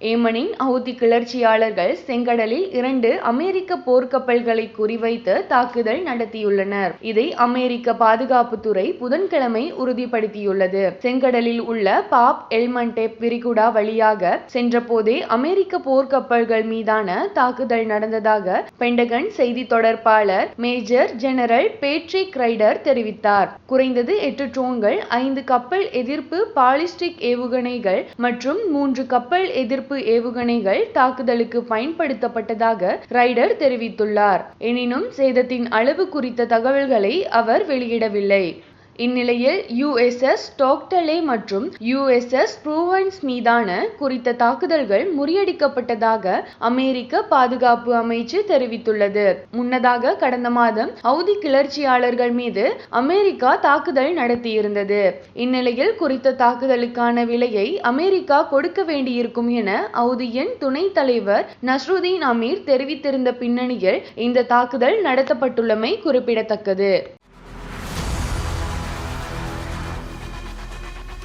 ஏமனின் Houthi கிளர்ச்சியாளர்கள் செங்கடலில் இரண்டு அமெரிக்க போர்க்கப்பல்களை குறிவைத்து தாக்குதல் நடத்தியுள்ளனர். இதை அமெரிக்க பாதுகாப்புத்துறை புதன்கிழமை உறுதிப்படுத்தியுள்ளது. செங்கடலில் உள்ள பாப் எல்மண்டே விரிகுடா வழியாக சென்றபோதே அமெரிக்க போர்க்கப்பல்கள் மீதான தாக்குதல் நடந்ததாக பெண்டகன் செய்தி தொடர்பாளர் மேஜர் ஜெனரல் பேட்ரிக் ரைடர் தெரிவித்தார். குறைந்தது எட்டு ட்ரோன்கள் ஐந்து கப்பல் எதிர்ப்பு பாலிஸ்டிக் ஏவுகணைகள் மற்றும் மூன்று கப்பல் எதிர்ப்பு ஏவுகணைகள் தாக்குதலுக்கு பயன்படுத்தப்பட்டதாக ரைடர் தெரிவித்துள்ளார். எனினும் சேதத்தின் அளவு குறித்த தகவல்களை அவர் வெளியிடவில்லை. இந்நிலையில் யுஎஸ்எஸ் டோக்டலே மற்றும் யுஎஸ்எஸ் ப்ரூவன்ஸ் மீதான குறித்த தாக்குதல்கள் முறியடிக்கப்பட்டதாக அமெரிக்க பாதுகாப்பு அமைச்சு தெரிவித்துள்ளது. முன்னதாக கடந்த மாதம் ஹவுதி கிளர்ச்சியாளர்கள் மீது அமெரிக்கா தாக்குதல் நடத்தியிருந்தது. இந்நிலையில் குறித்த தாக்குதலுக்கான விலையை அமெரிக்கா கொடுக்க வேண்டியிருக்கும் என ஹவுதியின் துணைத் தலைவர் நஸ்ருதீன் அமீர் தெரிவித்திருந்த பின்னணியில் இந்த தாக்குதல் நடத்தப்பட்டுள்ளமை குறிப்பிடத்தக்கது.